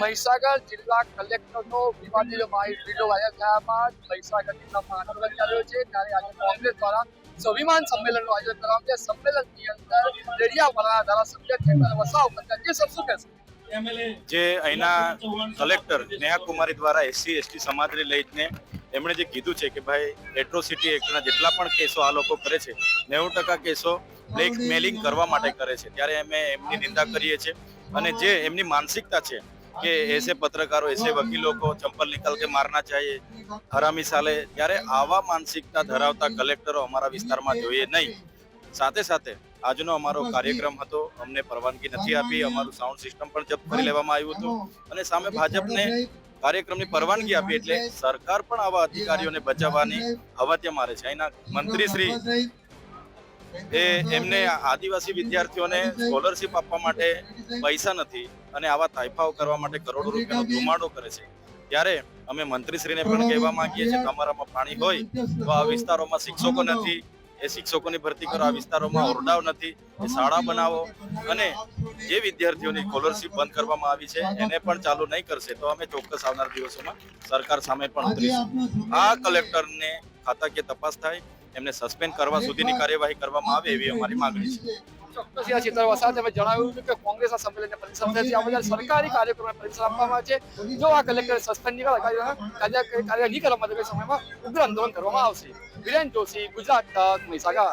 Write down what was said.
મહીસાગર જિલ્લા કલેક્ટરનો વિવાદીય video viral થયા બાદ મહીસાગર જિલ્લામાં આંદોલન ચાલ્યો છે. ત્યારે આજે કોંગ્રેસ દ્વારા સ્વાભિમાન સંમેલનનું આયોજન કરવામાં છે સંમેલનની અંદર દરિયાવાળા ધારાસભ્ય ચેતન વસાવ જે સર, શું કહેશે? જે અહીંના કલેક્ટર નેહા કુમારી દ્વારા એસસી, એસટી સમાજને લઈને એમણે જે કીધું છે કે ભાઈ એટ્રોસિટી એક્ટના જેટલા પણ કેસો આ લોકો કરે છે, નેવું ટકા કેસો બ્લેકમેલિંગ કરવા માટે કરે છે. ત્યારે અમે એમની નિંદા કરીએ છીએ. અને જે એમની માનસિકતા છે કે એસે પત્રકારો એસે વકીલો કો ચંપલ નિકાલ કે મારના ચાહીએ હરામી સાલે ત્યારે આવા માનસિકતા ધરાવતા કલેક્ટરો અમારા વિસ્તારમાં જોઈએ નહીં. સાથે સાથે આજનો અમારો કાર્યક્રમ હતો અમને પરવાનગી નથી આપી અમારું સાઉન્ડ સિસ્ટમ પણ જપ્ત કરી લેવામાં આવ્યું હતું. અને સામે ભાજપને કાર્યક્રમની પરવાનગી આપી એટલે સરકાર પણ આવા અધિકારીઓને બચાવવાની હવાત્યા મારે છે. અહીંના મંત્રી શ્રી એ એમને આદિવાસી વિદ્યાર્થીઓને સ્કોલરશીપ આપવા માટે પૈસા નથી અને આવા તાઇફાઓ કરવા માટે કરોડો રૂપિયાનો ધુમાડો કરે છે. ત્યારે અમે મંત્રીશ્રીને પણ કહેવા માંગીએ છીએ તમારામાં પાણી હોય તો આ વિસ્તારોમાં શિક્ષકો નથી, એ શિક્ષકોની ભરતી કરો, આ વિસ્તારોમાં ઓરડાઓ નથી, એ શાળા બનાવો અને જે વિદ્યાર્થીઓની સ્કોલરશીપ બંધ કરવામાં આવી છે, એને પણ ચાલુ નહીં કરશે તો અમે ચોક્કસ આવનાર દિવસોમાં સરકાર સામે પણ ઉતરીશું. આ કલેક્ટરને ખાતાકીય તપાસ થાય એમને સસ્પેન્ડ કરવા સુધીની કાર્યવાહી કરવામાં આવે એવી અમારી માંગણી છે. ચોક્કસ આ ચિત્ર વસાવ તમે જણાવ્યું હતું કે કોંગ્રેસના સંમેલનને સંમેલન થશે આ સરકારી કાર્યક્રમને પરિસર આપવામાં આવે છે. જો આ કલેક્ટર સસ્પેન્ડ નહીં કરે કાર્ય કાર્ય નહીં કરવામાં આવે સમયમાં ઉગ્ર આંદોલન કરવામાં આવશે. વિરેન જોશી, ગુજરાત મહીસાગર